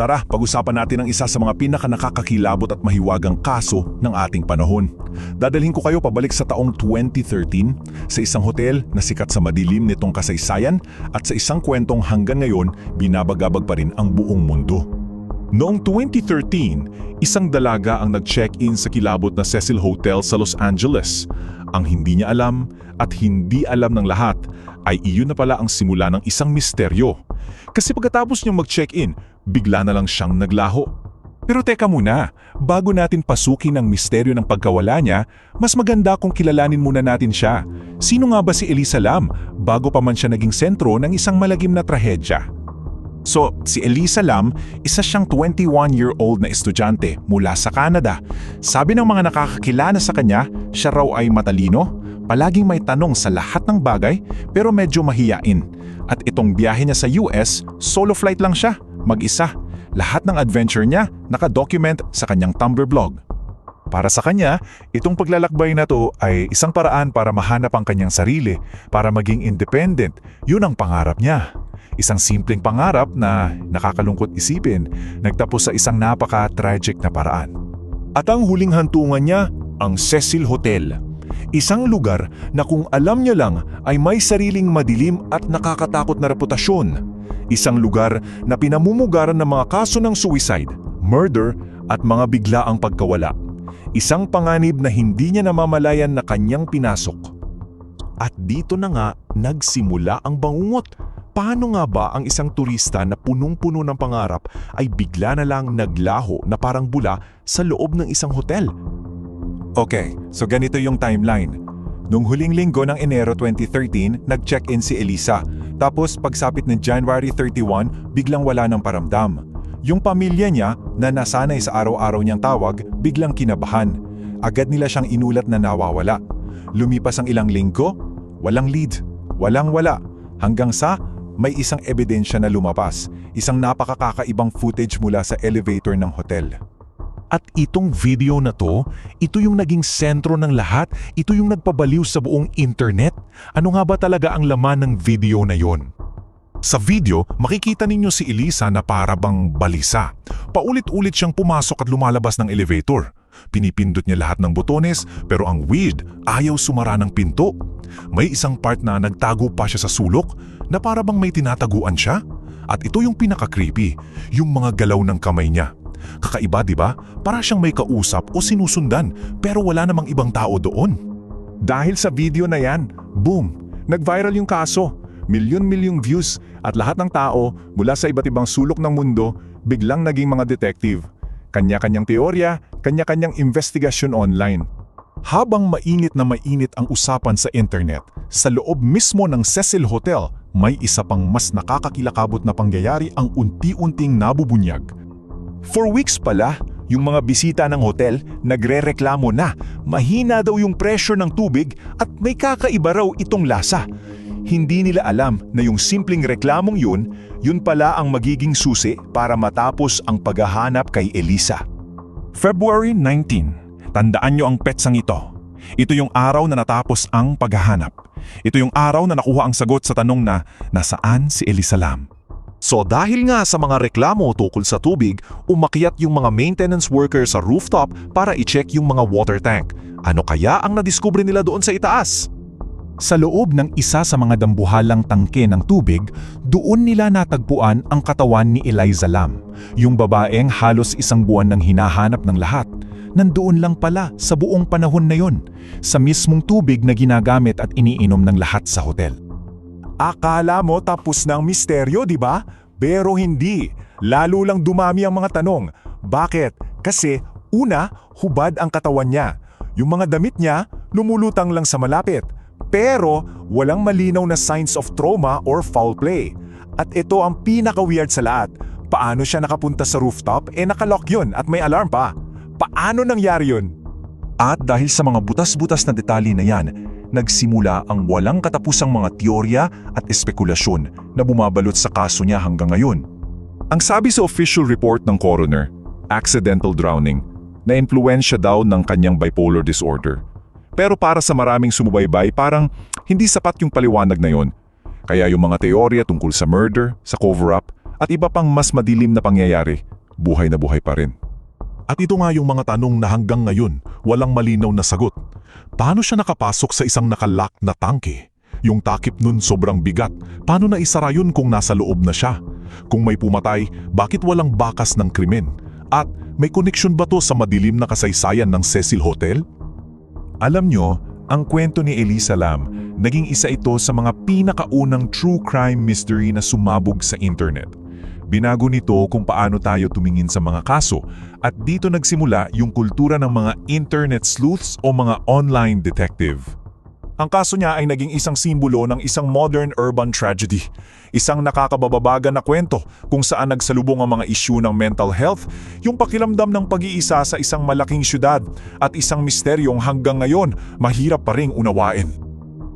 Tara, pag-usapan natin ang isa sa mga pinaka-nakakakilabot at mahiwagang kaso ng ating panahon. Dadalhin ko kayo pabalik sa taong 2013 sa isang hotel na sikat sa madilim nitong kasaysayan at sa isang kwentong hanggang ngayon binabagabag pa rin ang buong mundo. Noong 2013, isang dalaga ang nag-check-in sa kilabot na Cecil Hotel sa Los Angeles. Ang hindi niya alam at hindi alam ng lahat ay iyon na pala ang simula ng isang misteryo. Kasi pagkatapos niyang mag-check-in, bigla na lang siyang naglaho. Pero teka muna, bago natin pasukin ang misteryo ng pagkawala niya, mas maganda kung kilalanin muna natin siya. Sino nga ba si Elisa Lam bago pa man siya naging sentro ng isang malagim na trahedya? So, si Elisa Lam, isa siyang 21-year-old na estudyante mula sa Canada. Sabi ng mga nakakakilala sa kanya, siya raw ay matalino, palaging may tanong sa lahat ng bagay, pero medyo mahiyain. At itong biyahe niya sa US, solo flight lang siya, mag-isa. Lahat ng adventure niya nakadocument sa kanyang Tumblr blog. Para sa kanya, itong paglalakbay na to ay isang paraan para mahanap ang kanyang sarili, para maging independent. Yun ang pangarap niya. Isang simpleng pangarap na nakakalungkot isipin, nagtapos sa isang napaka-tragic na paraan. At ang huling hantungan niya, ang Cecil Hotel. Isang lugar na kung alam niya lang ay may sariling madilim at nakakatakot na reputasyon. Isang lugar na pinamumugaran ng mga kaso ng suicide, murder at mga biglaang pagkawala. Isang panganib na hindi niya namamalayan na kanyang pinasok. At dito na nga nagsimula ang bangungot. Paano nga ba ang isang turista na punong-puno ng pangarap ay bigla na lang naglaho na parang bula sa loob ng isang hotel? Okay, so ganito yung timeline. Nung huling linggo ng Enero 2013, nag-check-in si Elisa. Tapos pagsapit ng January 31, biglang wala ng paramdam. Yung pamilya niya na nasanay sa araw-araw niyang tawag, biglang kinabahan. Agad nila siyang inulat na nawawala. Lumipas ang ilang linggo, walang lead, walang wala. Hanggang sa may isang ebidensya na lumapas, isang napakakakaibang footage mula sa elevator ng hotel. At itong video na to, ito yung naging sentro ng lahat, ito yung nagpabaliw sa buong internet. Ano nga ba talaga ang laman ng video na yon? Sa video, makikita ninyo si Elisa na para bang balisa. Paulit-ulit siyang pumasok at lumalabas ng elevator. Pinipindot niya lahat ng botones pero ang weird, ayaw sumara ng pinto. May isang part na nagtago pa siya sa sulok na para bang may tinataguan siya. At ito yung pinaka-creepy, yung mga galaw ng kamay niya. Kakaiba, di ba? Para siyang may kausap o sinusundan pero wala namang ibang tao doon. Dahil sa video na yan, boom, nag-viral yung kaso. Milyon-milyong views at lahat ng tao mula sa iba't ibang sulok ng mundo biglang naging mga detective. Kanya-kanyang teorya, kanya-kanyang investigasyon online. Habang mainit na mainit ang usapan sa internet, sa loob mismo ng Cecil Hotel, may isa pang mas nakakakilakabot na pangyayari ang unti-unting nabubunyag. For weeks pala, yung mga bisita ng hotel nagre-reklamo na mahina daw yung pressure ng tubig at may kakaiba raw itong lasa. Hindi nila alam na yung simpleng reklamong yun, yun pala ang magiging susi para matapos ang paghahanap kay Elisa. February 19, tandaan nyo ang petsang ito. Ito yung araw na natapos ang paghahanap. Ito yung araw na nakuha ang sagot sa tanong na nasaan si Elisa Lam. So dahil nga sa mga reklamo tukol sa tubig, umakyat yung mga maintenance worker sa rooftop para i-check yung mga water tank. Ano kaya ang nadiskubre nila doon sa itaas? Sa loob ng isa sa mga dambuhalang tangke ng tubig, doon nila natagpuan ang katawan ni Eliza Lam, yung babaeng halos isang buwan nang hinahanap ng lahat. Nandoon lang pala sa buong panahon na yon, sa mismong tubig na ginagamit at iniinom ng lahat sa hotel. Akala mo tapos ang misteryo, di ba? Pero hindi. Lalo lang dumami ang mga tanong. Bakit? Kasi, una, hubad ang katawan niya. Yung mga damit niya, lumulutang lang sa malapit. Pero, walang malinaw na signs of trauma or foul play. At ito ang pinaka-weird sa lahat. Paano siya nakapunta sa rooftop? Eh nakalock yun at may alarm pa. Paano nangyari yun? At dahil sa mga butas-butas na detalye na yan, nagsimula ang walang katapusang mga teorya at espekulasyon na bumabalot sa kaso niya hanggang ngayon. Ang sabi sa official report ng coroner, accidental drowning, na influensya daw ng kanyang bipolar disorder. Pero para sa maraming sumubaybay, parang hindi sapat yung paliwanag na yon. Kaya yung mga teorya tungkol sa murder, sa cover-up, At iba pang mas madilim na pangyayari, buhay na buhay pa rin. At ito nga yung mga tanong na hanggang ngayon walang malinaw na sagot. Paano siya nakapasok sa isang nakalock na tangke? Yung takip nun sobrang bigat. Paano na isara yun kung nasa loob na siya? Kung may pumatay, bakit walang bakas ng krimen? At may koneksyon ba to sa madilim na kasaysayan ng Cecil Hotel? Alam nyo, ang kwento ni Elisa Lam, naging isa ito sa mga pinakaunang true crime mystery na sumabog sa internet. Binago nito kung paano tayo tumingin sa mga kaso at dito nagsimula yung kultura ng mga internet sleuths o mga online detective. Ang kaso niya ay naging isang simbolo ng isang modern urban tragedy. Isang nakakabababagan na kwento kung saan nagsalubong ang mga isyu ng mental health, yung pakiramdam ng pag-iisa sa isang malaking syudad at isang misteryong hanggang ngayon mahirap pa ring unawain.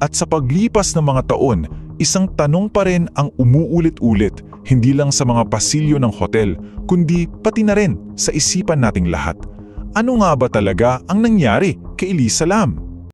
At sa paglipas ng mga taon, isang tanong pa rin ang umuulit-ulit hindi lang sa mga pasilyo ng hotel, kundi pati na rin sa isipan nating lahat. Ano nga ba talaga ang nangyari kay Elisa Lam?